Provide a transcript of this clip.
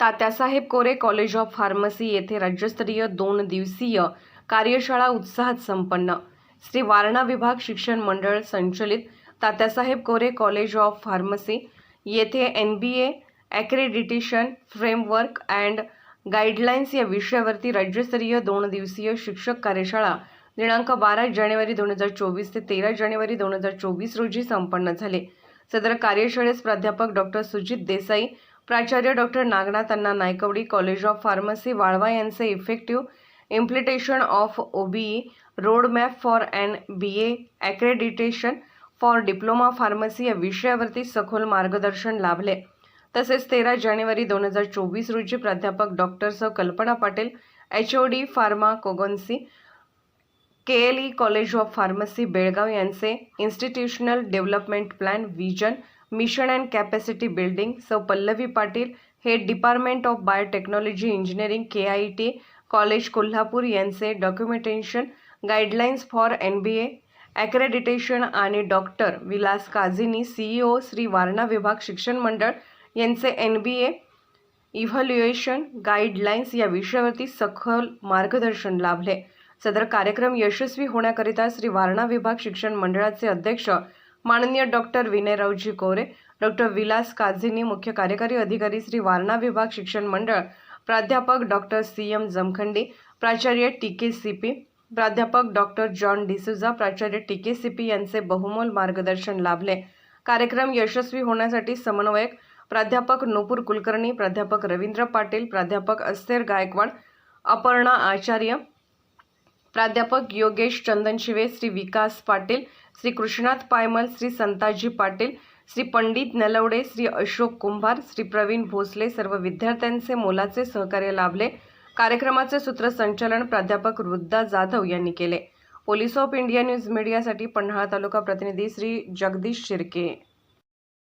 Tatyasaheb Kore college of pharmacy येथे राज्यस्तरीय दोन दिवसीय कार्यशाळा उत्साहात संपन्न. श्री वारणा विभाग शिक्षण मंडळ संचलित Tatyasaheb Kore college of pharmacy. येथे N B A accreditation framework and guidelines या विषयावरती राज्यस्तरीय दोन दिवसीय शिक्षक कार्यशाळा दिनांक बारा जानेवारी दोन हजार चोवीस ते तेरा जानेवारी दोन हजार चोवीस रोजी संपन्न झाले. सदर कार्यशाळेस प्राध्यापक डॉक्टर सुजित देसाई प्राचार्य doctor Nagnath Anna Naikwadi college of pharmacy Walwa यांचे effective implementation of OBE road map for and B A accreditation for diploma pharmacy या विषयावरती सखोल मार्गदर्शन लाभले. तसेच तेरा जानेवारी दोन हजार चोवीस रोजी प्राध्यापक डॉक्टर स. Kalpana Patil H O D pharmacognosy K L E college of pharmacy Belgaum यांचे institutional development plan vision mission and capacity building सौ पल्लवी पाटील हे department of biotechnology engineering K I T college Kolhapur यांचे documentation guidelines for N B A accreditation आणि doctor Vilas Kazini CEO Shri Warana विभाग शिक्षण मंडळ यांचे N B A evaluation guidelines या विषयावरती सखोल मार्गदर्शन लाभले. सदर कार्यक्रम यशस्वी होण्याकरिता श्री वारणा विभाग शिक्षण मंडळाचे अध्यक्ष माननीय डॉक्टर विनयरावजी कोरे डॉक्टर विलास काझीनी मुख्य कार्यकारी अधिकारी श्री वारणा विभाग शिक्षण मंडळ प्राध्यापक डॉक्टर सी एम जमखंडी प्राचार्य टी के सी पी प्राध्यापक डॉक्टर जॉन डिसुजा प्राचार्य टी के सी पी यांचे बहुमोल मार्गदर्शन लाभले. कार्यक्रम यशस्वी होण्यासाठी समन्वयक प्राध्यापक नूपूर कुलकर्णी प्राध्यापक रवींद्र पाटील प्राध्यापक अस्तेर गायकवाड अपर्णा आचार्य प्राध्यापक योगेश चंदनशिवे श्री विकास पाटील श्री कृष्णात पायमल श्री संताजी पाटील श्री पंडित नलवडे श्री अशोक कुंभार श्री प्रवीण भोसले सर्व विद्यार्थ्यांचे मोलाचे सहकार्य लाभले. कार्यक्रमाचे सूत्रसंचालन प्राध्यापक वृद्धा जाधव यांनी केले. पोलीस ऑफ इंडिया न्यूज मीडियासाठी पन्हाळा तालुका प्रतिनिधी श्री जगदीश शिर्के.